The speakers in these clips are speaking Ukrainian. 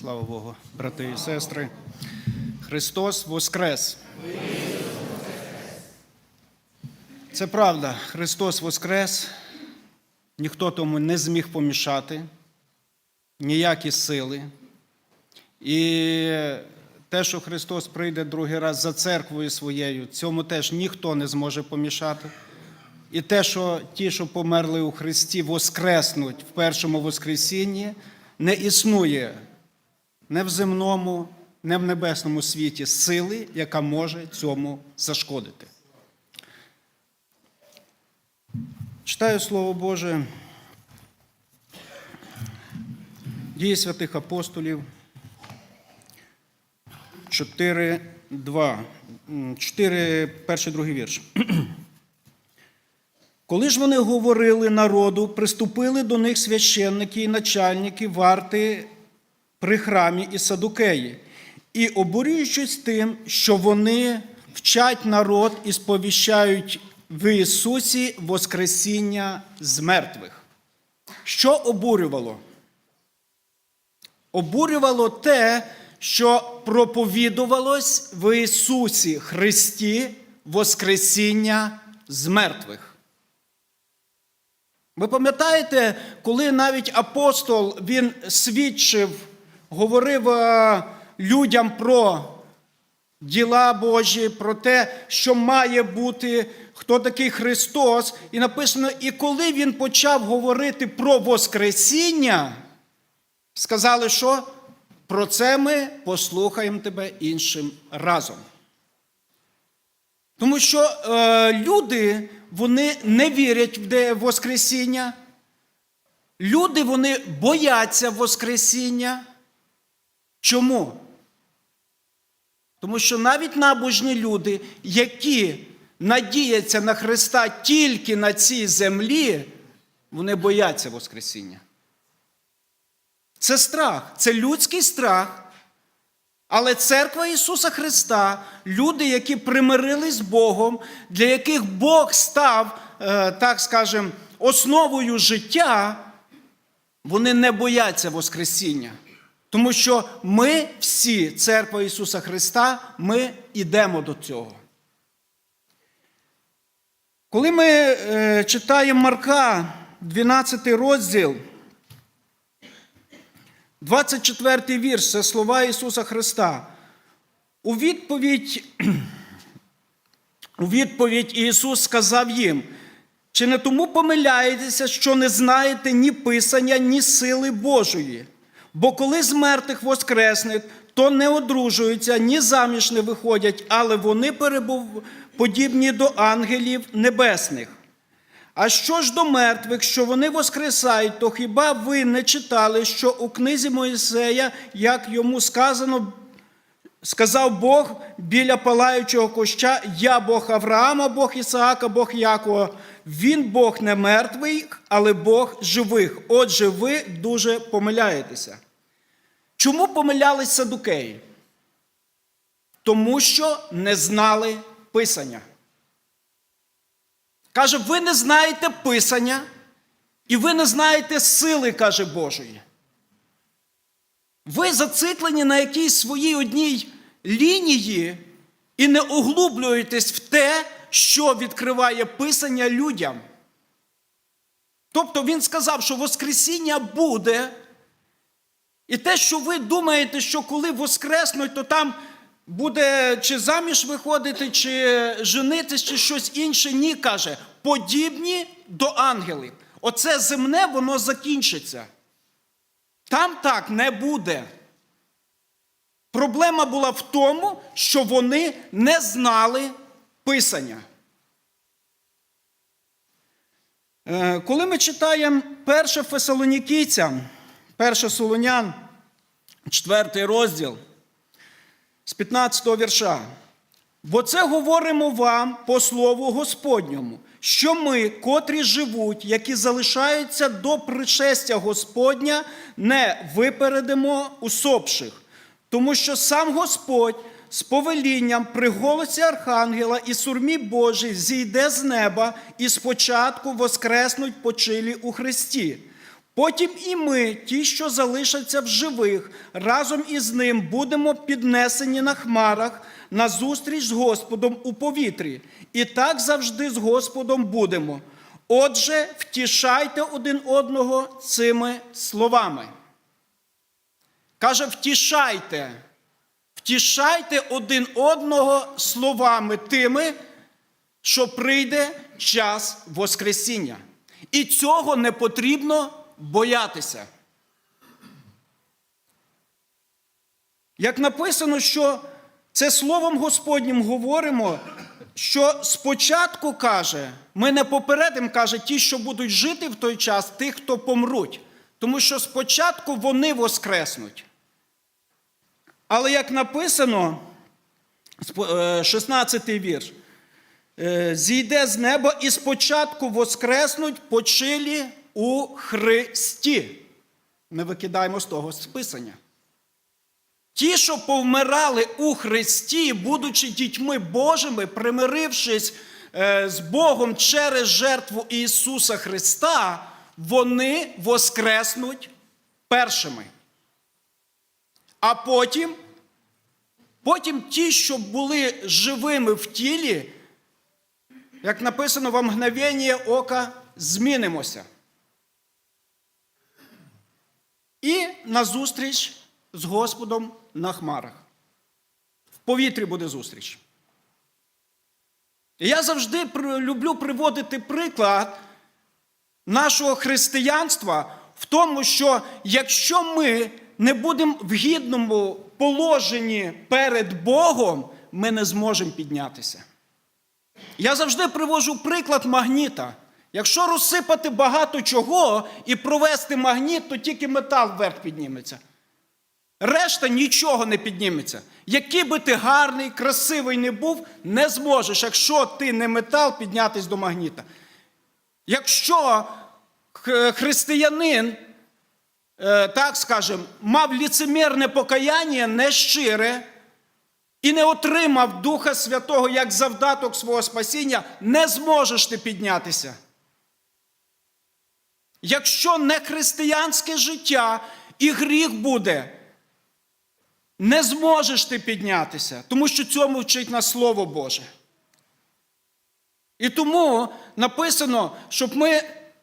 Слава Богу, брати і сестри. Христос Воскрес! Це правда, Христос Воскрес. Ніхто тому не зміг помішати, ніякі сили. І те, що Христос прийде другий раз за церквою своєю, цьому теж ніхто не зможе помішати. І те, що ті, що померли у Христі, воскреснуть в першому Воскресінні, не існує не в земному, не в небесному світі сили, яка може цьому зашкодити. Читаю Слово Боже. Дії святих апостолів 4, 2, 4, перший, другий вірш. Коли ж вони говорили народу, приступили до них священники і начальники варти при храмі і садукеї, і обурюючись тим, що вони вчать народ і сповіщають в Ісусі Воскресіння з мертвих. Що обурювало? Обурювало те, що проповідувалось в Ісусі Христі Воскресіння з мертвих. Ви пам'ятаєте, коли навіть апостол він свідчив, говорив е, людям про діла Божі, про те, що має бути, хто такий Христос, і написано, і коли він почав говорити про Воскресіння, сказали, що про це ми послухаємо тебе іншим разом. Тому що е, люди вони не вірять в Воскресіння. Люди вони бояться Воскресіння. Чому? Тому що навіть набожні люди, які надіються на Христа тільки на цій землі, вони бояться Воскресіння. Це страх, це людський страх. Але церква Ісуса Христа, люди, які примирились з Богом, для яких Бог став, е, так скажем, основою життя, вони не бояться Воскресіння. Тому що ми всі, церква Ісуса Христа, ми йдемо до цього. Коли ми е, читаємо Марка, 12 розділ, 24 вірш це слова Ісуса Христа. У відповідь, у відповідь Ісус сказав їм: чи не тому помиляєтеся, що не знаєте ні Писання, ні сили Божої? Бо коли з мертвих воскреснуть, то не одружуються, ні заміж не виходять, але вони перебув подібні до ангелів небесних. А що ж до мертвих, що вони воскресають, то хіба ви не читали, що у книзі Моїсея, як йому сказано, сказав Бог біля палаючого куща, я Бог Авраама, Бог Ісаака, Бог Якова. Він Бог не мертвий, але Бог живих. Отже, ви дуже помиляєтеся. Чому помилялись садукеї? Тому що не знали Писання. Каже, ви не знаєте Писання, і ви не знаєте сили, каже Божої. Ви зациклені на якійсь своїй одній лінії і не углублюєтесь в те, що відкриває Писання людям. Тобто він сказав, що Воскресіння буде. І те, що ви думаєте, що коли воскреснуть, то там буде чи заміж виходити, чи женитись, чи щось інше. Ні, каже, подібні до ангелів. Оце земне, воно закінчиться. Там так не буде. Проблема була в тому, що вони не знали Писання. Е, Коли ми читаємо 1 Фесалонікійцям, 1 Солонян, 4 розділ з 15 вірша. Бо це говоримо вам по слову Господньому, що ми, котрі живуть, які залишаються до пришестя Господня, не випередимо усопших, тому що сам Господь з повелінням при голосі Архангела і сурмі Божій зійде з неба і спочатку воскреснуть почилі у Христі. Потім і ми, ті, що залишаться в живих, разом із ним будемо піднесені на хмарах на зустріч з Господом у повітрі. І так завжди з Господом будемо. Отже, втішайте один одного цими словами. Каже, втішайте. Втішайте один одного словами тими, що прийде час Воскресіння. І цього не потрібно боятися. Як написано, що це Словом Господнім говоримо, що спочатку каже, ми не попередимо, каже, ті, що будуть жити в той час, тих, хто помруть. Тому що спочатку вони воскреснуть. Але як написано, 16-й вірш, е, зійде з неба і спочатку воскреснуть почилі у Христі. Ми викидаємо з того списання. Ті, що повмирали у Христі, будучи дітьми Божими, примирившись е, з Богом через жертву Ісуса Христа, вони воскреснуть першими. А потім, потім ті, що були живими в тілі, як написано в мгновення ока, змінимося. І назустріч з Господом на хмарах. В повітрі буде зустріч. І я завжди люблю приводити приклад нашого християнства в тому, що якщо ми не будемо в гідному положенні перед Богом, ми не зможемо піднятися. Я завжди привожу приклад магніта. Якщо розсипати багато чого і провести магніт, то тільки метал вверх підніметься. Решта нічого не підніметься. Який би ти гарний, красивий не був, не зможеш, якщо ти не метал, піднятись до магніта. Якщо християнин, так скажем, мав ліцемірне покаяння, нещире, і не отримав Духа Святого як завдаток свого спасіння, не зможеш ти піднятися. Якщо не християнське життя і гріх буде, не зможеш ти піднятися, тому що цьому вчить нас Слово Боже. І тому написано, щоб ми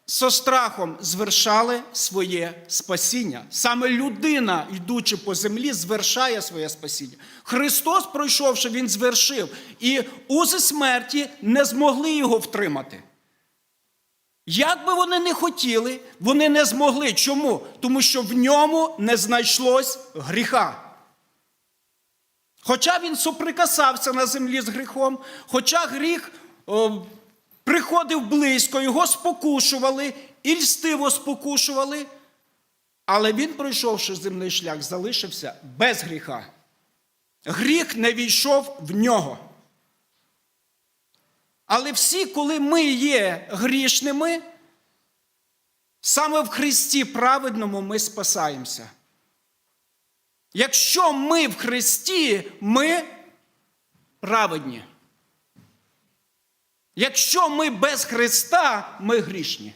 со страхом звершали своє спасіння. Саме людина, йдучи по землі, звершає своє спасіння. Христос, пройшовши, Він звершив, і узи смерті не змогли його втримати. Як би вони не хотіли, вони не змогли. Чому? Тому що в ньому не знайшлось гріха. Хоча він соприкасався на землі з гріхом, хоча гріх приходив близько, його спокушували і льстиво спокушували, але він, пройшовши земний шлях, залишився без гріха. Гріх не війшов в нього. Але всі, коли ми є грішними, саме в Христі праведному ми спасаємося. Якщо ми в Христі, ми праведні. Якщо ми без Христа, ми грішні.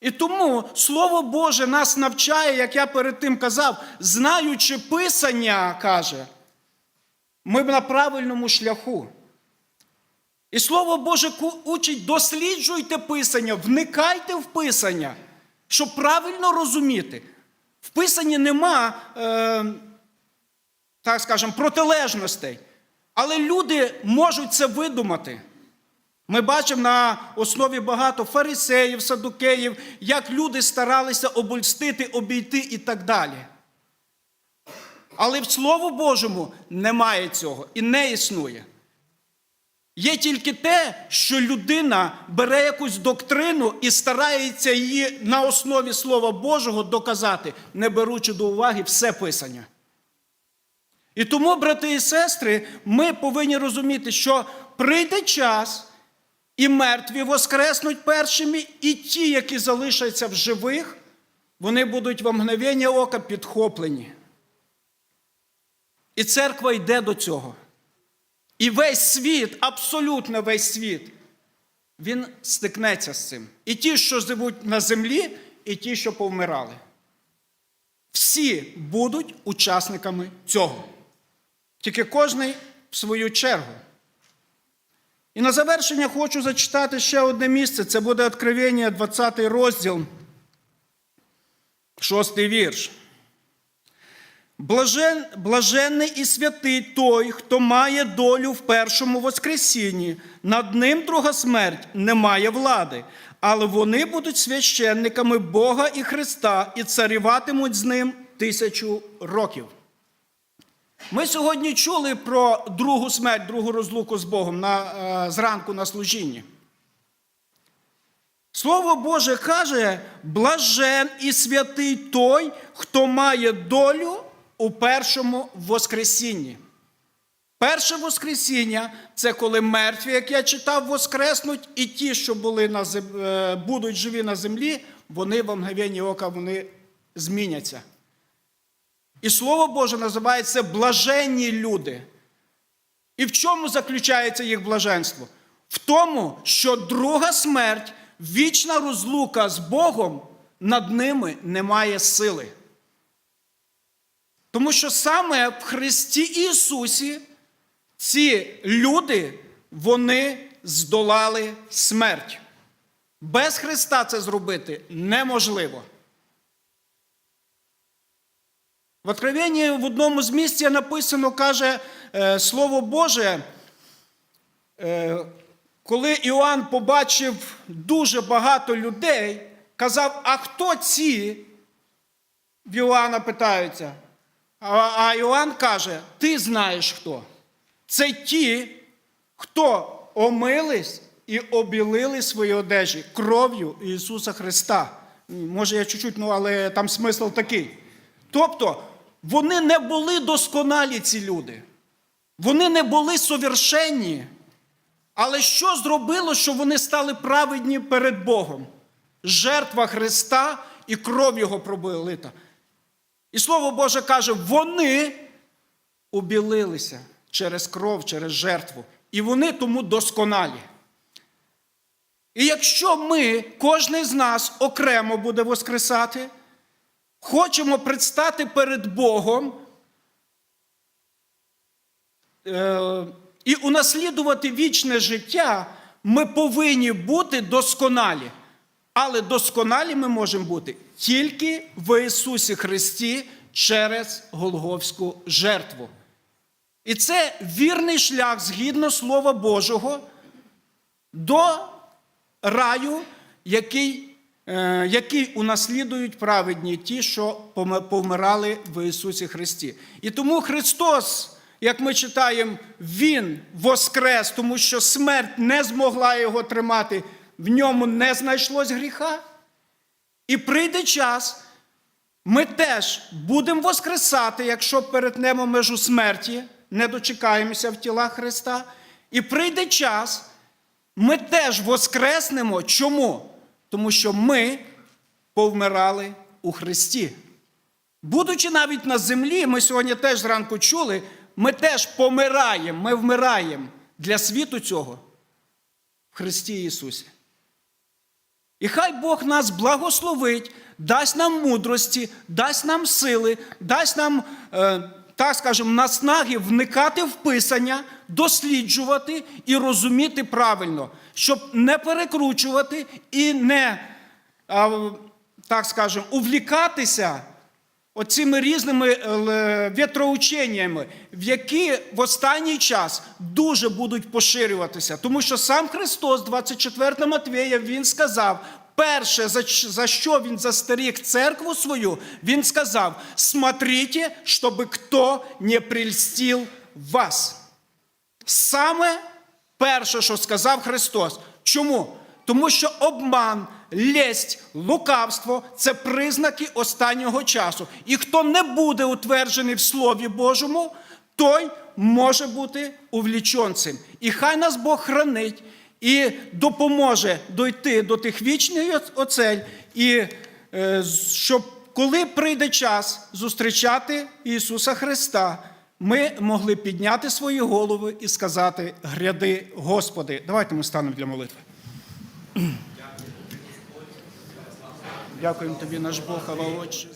І тому Слово Боже нас навчає, як я перед тим казав, знаючи Писання, каже, ми на правильному шляху. І Слово Боже учить, досліджуйте Писання, вникайте в Писання, щоб правильно розуміти. В Писанні нема, е, так скажемо, протилежностей. Але люди можуть це видумати. Ми бачимо на основі багато фарисеїв, садукеїв, як люди старалися обольстити, обійти і так далі. Але в Слову Божому немає цього і не існує. Є тільки те, що людина бере якусь доктрину і старається її на основі Слова Божого доказати, не беручи до уваги все писання. І тому, брати і сестри, ми повинні розуміти, що прийде час, і мертві воскреснуть першими, і ті, які залишаться в живих, вони будуть в мгновення ока підхоплені. І церква йде до цього. І весь світ, абсолютно весь світ, він стикнеться з цим. І ті, що живуть на землі, і ті, що повмирали. Всі будуть учасниками цього. Тільки кожний в свою чергу. І на завершення хочу зачитати ще одне місце. Це буде Откровення, 20 розділ, 6 вірш. Блажен, блаженний і святий той, хто має долю в першому Воскресінні. Над ним друга смерть не має влади, але вони будуть священниками Бога і Христа і царюватимуть з ним тисячу років. Ми сьогодні чули про другу смерть, другу розлуку з Богом на, е, зранку на служінні. Слово Боже каже, блажен і святий той, хто має долю у першому Воскресінні. Перше Воскресіння це коли мертві, як я читав, воскреснуть, і ті, що були на зем... е, будуть живі на землі, вони в мгновенні ока вони зміняться. І Слово Боже називає це блаженні люди. І в чому заключається їх блаженство? В тому, що друга смерть, вічна розлука з Богом над ними не має сили. Тому що саме в Христі Ісусі ці люди, вони здолали смерть. Без Христа це зробити неможливо. В Откровенні в одному з місць написано, каже е, Слово Боже, е, коли Іоанн побачив дуже багато людей, казав, а хто ці? В Іоанна питаються. А, Іоанн каже, ти знаєш хто. Це ті, хто омились і обілили свої одежі кров'ю Ісуса Христа. Може, я чуть-чуть, ну, але там смисл такий. Тобто, вони не були досконалі, ці люди. Вони не були совершенні. Але що зробило, що вони стали праведні перед Богом? Жертва Христа і кров Його пробилита. І Слово Боже каже, вони обілилися через кров, через жертву. І вони тому досконалі. І якщо ми, кожен з нас окремо буде воскресати, хочемо предстати перед Богом е, і унаслідувати вічне життя, ми повинні бути досконалі. Але досконалі ми можемо бути тільки в Ісусі Христі через Голговську жертву. І це вірний шлях згідно Слова Божого до раю, який, е, який унаслідують праведні ті, що повмирали в Ісусі Христі. І тому Христос, як ми читаємо, Він воскрес, тому що смерть не змогла його тримати, в ньому не знайшлось гріха. І прийде час, ми теж будемо воскресати, якщо перетнемо межу смерті, не дочекаємося в тіла Христа. І прийде час, ми теж воскреснемо. Чому? Тому що ми повмирали у Христі. Будучи навіть на землі, ми сьогодні теж зранку чули, ми теж помираємо, ми вмираємо для світу цього в Христі Ісусі. І хай Бог нас благословить, дасть нам мудрості, дасть нам сили, дасть нам, е, так скажемо, наснаги вникати в Писання, досліджувати і розуміти правильно, щоб не перекручувати і не, так скажемо, увлікатися оцими різними е, вітроученнями, в які в останній час дуже будуть поширюватися. Тому що сам Христос, 24 Матвея, Він сказав, перше, за, що Він застеріг церкву свою, Він сказав, смотрите, щоб хто не прельстив вас. Саме перше, що сказав Христос. Чому? Тому що обман, лесть, лукавство це признаки останнього часу. І хто не буде утверджений в Слові Божому, той може бути увлічен цим. І хай нас Бог хранить і допоможе дойти до тих вічних оцель, і е, щоб коли прийде час зустрічати Ісуса Христа, ми могли підняти свої голови і сказати: Гряди, Господи. Давайте ми станемо для молитви. Дякуємо тобі, наш Бог, Отче,